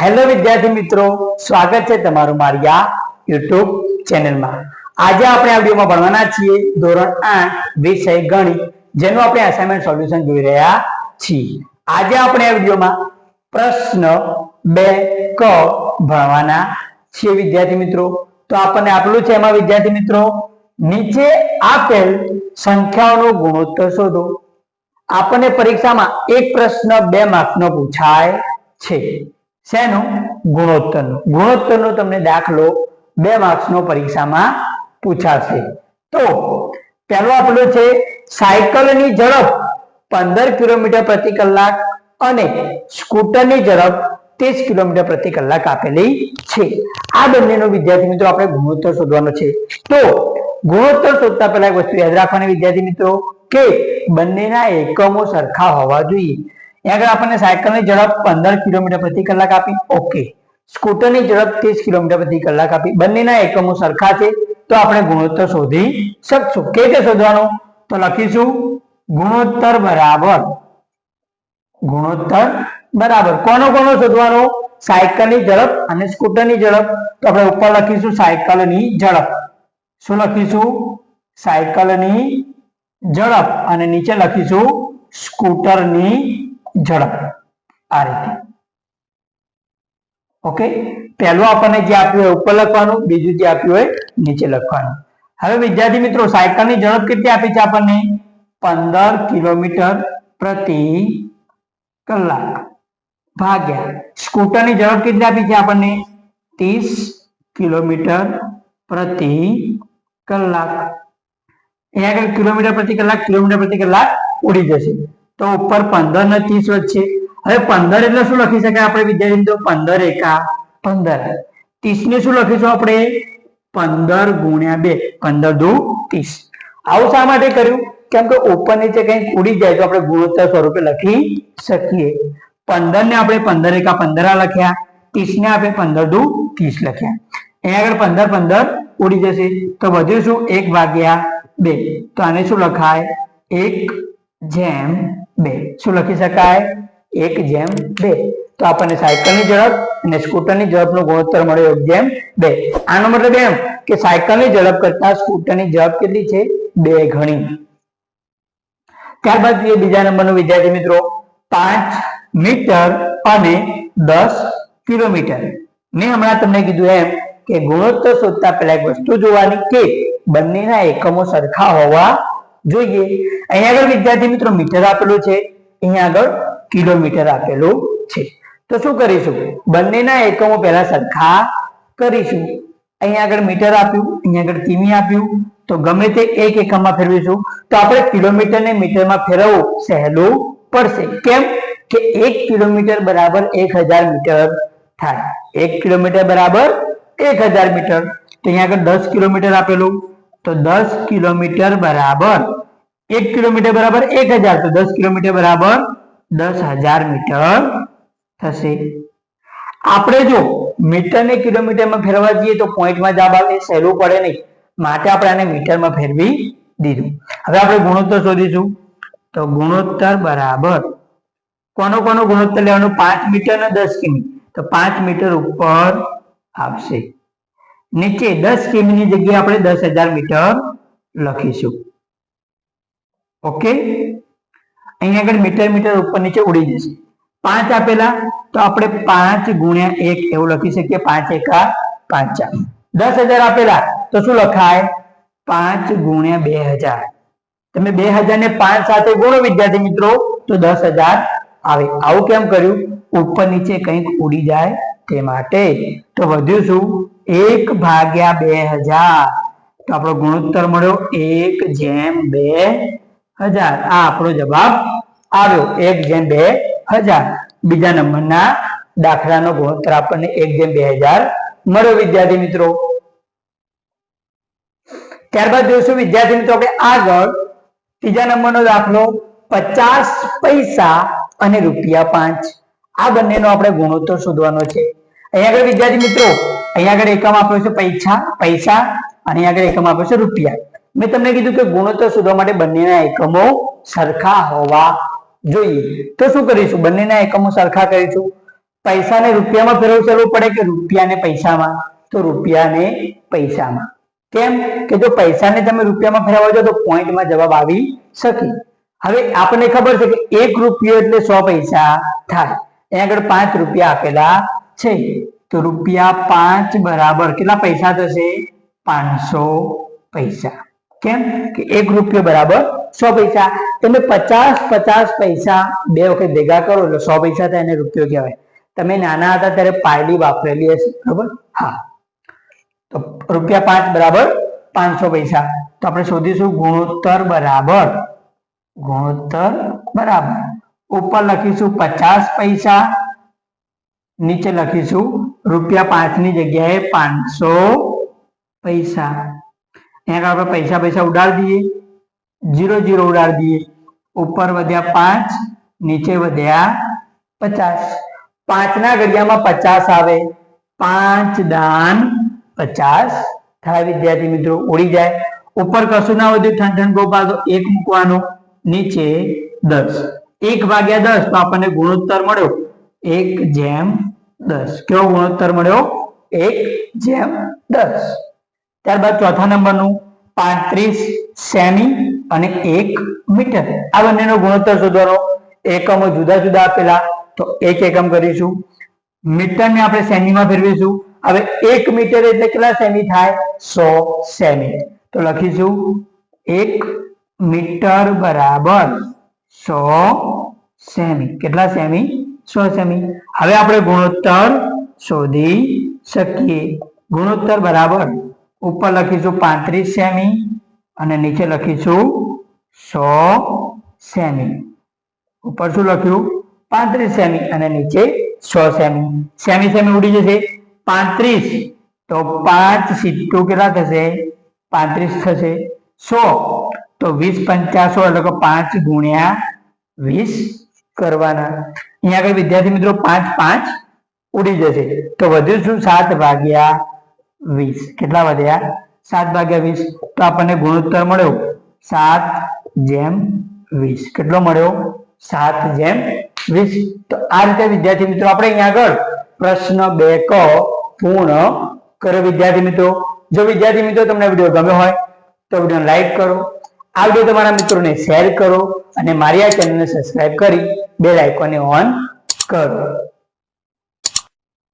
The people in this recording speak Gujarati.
હેલો વિદ્યાર્થી મિત્રો, સ્વાગત છે તમારું મારી આ યુટ્યુબ ચેનલમાં આજે આપણે આ વિડીયોમાં ભણવાના છીએ ધોરણ આઠ, વિષય ગણિત, જેનું આપણે અસાઇનમેન્ટ સોલ્યુશન જોઈ રહ્યા છીએ. આજે આપણે આ વિડીયોમાં પ્રશ્ન બે ક ભણવાના છીએ વિદ્યાર્થી મિત્રો. તો આપણને આપેલું છે એમાં વિદ્યાર્થી મિત્રો, નીચે આપેલ સંખ્યાઓનો ગુણોત્તર શોધો. આપણને પરીક્ષામાં એક પ્રશ્ન બે માર્ક્સનો પૂછાય છે. શેનો? ગુણોત્તરનો. ગુણોત્તરનો તમને દાખલો બે માર્ક્સનો પરીક્ષામાં પૂછાશે. તો પહેલો આપણો છે, સાયકલની ઝડપ પંદર કિલોમીટર પ્રતિ કલાક અને સ્કૂટરની ઝડપ ત્રીસ કિલોમીટર પ્રતિ કલાક આપેલી છે. આ બંનેનો વિદ્યાર્થી મિત્રો આપણે ગુણોત્તર શોધવાનો છે. તો ગુણોત્તર શોધતા પહેલા એક વસ્તુ યાદ રાખવાની વિદ્યાર્થી મિત્રો કે બંનેના એકમો સરખા હોવા જોઈએ. આગળ આપણને સાયકલની ઝડપ પંદર કિલોમીટર પ્રતિ કલાક આપી. ઓકે સ્કૂટરની ઝડપ ત્રીસ કિલોમીટર પ્રતિ કલાક આપી. બંનેના એકમો સરખા છે. તો આપણે ગુણોત્તર શોધી શકશું. કે રીતે શોધવાનું? તો લખીશું. ગુણોત્તર બરાબર. ગુણોત્તર બરાબર. કોનો કોનો શોધવાનો? સાયકલની ઝડપ અને સ્કૂટરની ઝડપ. તો આપણે ઉપર લખીશું સાયકલની ઝડપ. શું લખીશું? સાયકલની ઝડપ. અને નીચે લખીશું સ્કૂટરની ઝડપ આ રીતે. ઓકે? પહેલું આપણને જે આપ્યું હોય ઉપર લખવાનું, બીજું જે આપ્યું હોય નીચે લખવાનું. હવે વિદ્યાર્થી મિત્રો, સાયકલની ઝડપ કેટલી આપી છે આપણને? પંદર કિલોમીટર પ્રતિ કલાક. ભાગ્યા. સ્કૂટરની ઝડપ કેટલી આપી છે આપણને? ત્રીસ કિલોમીટર પ્રતિ કલાક. અહીંયા આગળ કિલોમીટર પ્રતિ કલાક, કિલોમીટર પ્રતિ કલાક ઉડી જશે. તો ઉપર પંદર ને ત્રીસ વચ્ચે હવે પંદર એટલે શું લખી શકાય આપણે વિદ્યાર્થી મિત્રો? પંદર એકા પંદર. ત્રીસ ને શું લખીશું આપણે? પંદર ગુણ્યા બે. પંદર દુ ત્રીસ. આવું શા માટે કર્યું? કેમ કે ઉપર નીચે કંઈક ઉડી જાય તો આપણે ગુણોત્તર સ્વરૂપે લખી શકીએ. પંદર ને આપણે પંદર એકા પંદર લખ્યા. ત્રીસ ને આપણે પંદર દુ ત્રીસ લખ્યા. અહીંયા આગળ પંદર પંદર ઉડી જશે. તો વધ્યું શું? એક ભાગ્યા બે. તો આને શું લખાય? એક જેમ બે. શું લખી શકાય? એક જેમ બે. તો આપણને સાયકલની ઝડપ અને સ્કૂટરની ઝડપનો ગુણોત્તર મળ્યો એક જેમ બે. આનો મતલબ એમ કે સાયકલની ઝડપ કરતા સ્કૂટરની ઝડપ કેટલી છે? બે ગણી. ત્યારબાદ જોઈએ બીજા નંબરનો વિદ્યાર્થી મિત્રો. પાંચ મીટર અને દસ કિલોમીટર. મેં હમણાં તમને કીધું એમ કે ગુણોત્તર શોધતા પહેલા એક વસ્તુ જોવાની કે બંનેના એકમો સરખા હોવા જોઈએ. અહીંયા આગળ વિદ્યાર્થી મિત્રો મીટર આપેલું છે. અહીંયા આગળ કિલોમીટર આપેલું છે. તો શું કરીશું? બંનેના એકમો પહેલા સરખા કરીશું. અહીંયા આગળ મીટર આપ્યું, અહીંયા આગળ કિમી આપ્યું. તો ગમે તે એક એકમમાં ફેરવીશું. તો આપણે કિલોમીટર ને મીટરમાં ફેરવવું સહેલું પડશે. કેમ? કે એક કિલોમીટર બરાબર એક હજાર મીટર થાય. એક કિલોમીટર બરાબર એક હજાર મીટર. તો અહીંયા આગળ દસ કિલોમીટર આપેલું. તો દસ કિલોમીટર બરાબર એક કિલોમીટર બરાબર એક હજાર. તો દસ કિલોમીટર બરાબર દસ હજાર મીટર થશે. આપણે જો મીટર ને કિલોમીટરમાં ફેરવા જઈએ તો પોઈન્ટમાં જવાબ આવે સહેલું પડે નહીં. માટે આપણે આને મીટરમાં ફેરવી દીધું. હવે આપણે ગુણોત્તર શોધીશું. તો ગુણોત્તર બરાબર કોનો કોનો ગુણોત્તર લેવાનો? પાંચ મીટર ને દસ કિમી. તો પાંચ મીટર ઉપર આવશે. નીચે દસ કિમીની જગ્યાએ આપણે દસ મીટર લખીશું. ઓકે? અહીંયા આગળ મીટર મીટર ઉપર નીચે ઉડી જશે. પાંચ આપેલા, તો આપણે પાંચ ગુણ્યા એક એવું લખી શકીએ, પાંચ એકા પાંચા. દસ હજાર આપેલા, તો શું લખાય? પાંચ ગુણ્યા બે હજાર. તમે બે હજાર ને પાંચ સાથે ગુણો, વિદ્યાર્થી મિત્રો, તો દસ હજાર આવે. આવું કેમ કર્યું? ઉપર નીચે કંઈક ઉડી જાય તે માટે તો વધ્યું શું? એક ભાગ્યા બે હજાર. તો આપણો ગુણોત્તર મળ્યો એક જેમ બે હજાર. આ આપણો જવાબ આવ્યો, એક જેમ બે હજાર. બીજા નંબરના દાખલાનો ગુણોત્તર આપણને એક જેમ બે હજાર મળ્યો, વિદ્યાર્થી મિત્રો. ત્યારબાદ જોઈશું વિદ્યાર્થી મિત્રો આપણે આગળ ત્રીજા નંબરનો દાખલો, પચાસ પૈસા અને રૂપિયા પાંચ. આ બંનેનો આપણે ગુણોત્તર શોધવાનો છે. અહીંયા આગળ વિદ્યાર્થી મિત્રો, અહીંયા આગળ એકમ આપ્યો છે પૈસા પૈસા, અને અહીંયા આગળ એકમ આપ્યો છે રૂપિયા. મેં તમને કીધું કે ગુણોત્તર શોધવા માટે બંનેના એકમો સરખા હોવા જોઈએ. તો શું કરીશું? બંનેના એકમો સરખા કરીશું. પૈસાને રૂપિયામાં ફેરવવું પડે કે રૂપિયાને પૈસામાં? તો રૂપિયાને પૈસામાં. કેમ? કે જો પૈસાને તમે રૂપિયામાં ફેરવો છો તો પોઈન્ટમાં જવાબ આવી શકે. હવે આપણને ખબર છે કે એક રૂપિયો એટલે સો પૈસા થાય. અહીંયા આગળ પાંચ રૂપિયા આપેલા છે. તો રૂપિયા પાંચ બરાબર કેટલા પૈસા થશે? પાંચસો પૈસા. કેમ? કે એક રૂપિયો બરાબર સો પૈસા. તમે પચાસ પચાસ પૈસા બે વખત ભેગા કરો એટલે સો પૈસા થાય એને રૂપિયો કહેવાય. તમે નાના હતા ત્યારે પાયલી વાપરેલી હશે, બરોબર? હા. તો રૂપિયા પાંચ બરાબર પાંચસો પૈસા. તો આપણે શોધીશું ગુણોત્તર બરાબર. ગુણોત્તર બરાબર. ઉપર લખીશું પચાસ પૈસા, નીચે લખીશું રૂપિયા પાંચની જગ્યાએ પાંચસો પૈસા. અહીંયા આપણે પૈસા પૈસા ઉડાડી દઈએ. જીરો જીરો ઉડાડી દઈએ. ઉપર વધ્યા પાંચ, નીચે વધ્યા પચાસ. પાંચના ઘડિયામાં પચાસ આવે. પાંચ દાન પચાસ. થાય વિદ્યાર્થી મિત્રો, ઉડી જાય. ઉપર કશું ના વધ્યું. ઠન ઠન ગોપાલ, તો એક મૂકવાનો. નીચે દસ. એક ભાગ્યા દસ તો આપણને ગુણોત્તર મળ્યો. એક જેમ દસ. કેવો ગુણોત્તર મળ્યો? એક જેમ દસ. ત્યારબાદ ચોથા નંબરનું પાંત્રીસ સેમી અને એક મીટર. આ બંનેનો ગુણોત્તર શોધવાનો એકમો જુદા જુદા આપેલા. તો એક એકમ કરીશું. મીટરને આપણે સેમીમાં ફેરવીશું. હવે એક મીટર એટલે કેટલા સેમી થાય? સો સેમી. તો લખીશું. એક મીટર બરાબર સો સેમી. કેટલા સેમી? સો સેમી. હવે આપણે ગુણોત્તર શોધી શકીએ. ગુણોત્તર બરાબર. ઉપર લખીશું પાંત્રીસ સેમી અને નીચે લખીશું સો સેમી. ઉપર શું લખ્યું? પાંત્રીસ સેમી અને નીચે સો સેમી. સેમી સેમી ઉડી જશે. પાંત્રીસ. તો પાંચ સિત્તું કેટલા થશે? પાંત્રીસ થશે. સો. તો વીસ પંચાસો એટલે કે પાંચ ગુણ્યા વીસ કરવાના. અહીંયા આગળ વિદ્યાર્થી મિત્રો પાંચ પાંચ ઉડી જશે. તો વધ્યું શું? સાત ભાગ્યા વીસ. કેટલા વધ્યા? સાત ભાગ્યા વીસ. તો આપણને ગુણોત્તર મળ્યો. સાત જેમ વીસ. કેટલો મળ્યો? સાત જેમ વીસ. તો આ રીતે વિદ્યાર્થી મિત્રો આપણે અહીંયા આગળ પ્રશ્ન બે ક પૂર્ણ કર્યો. વિદ્યાર્થી મિત્રો, જો વિદ્યાર્થી મિત્રો તમને વીડિયો ગમ્યો હોય તો વીડિયો લાઈક કરો. આ વીડિયો તમારા મિત્રોને શેર કરો અને મારી આ ચેનલને સબસ્ક્રાઇબ કરી બે લાઇકોને ઓન કરો.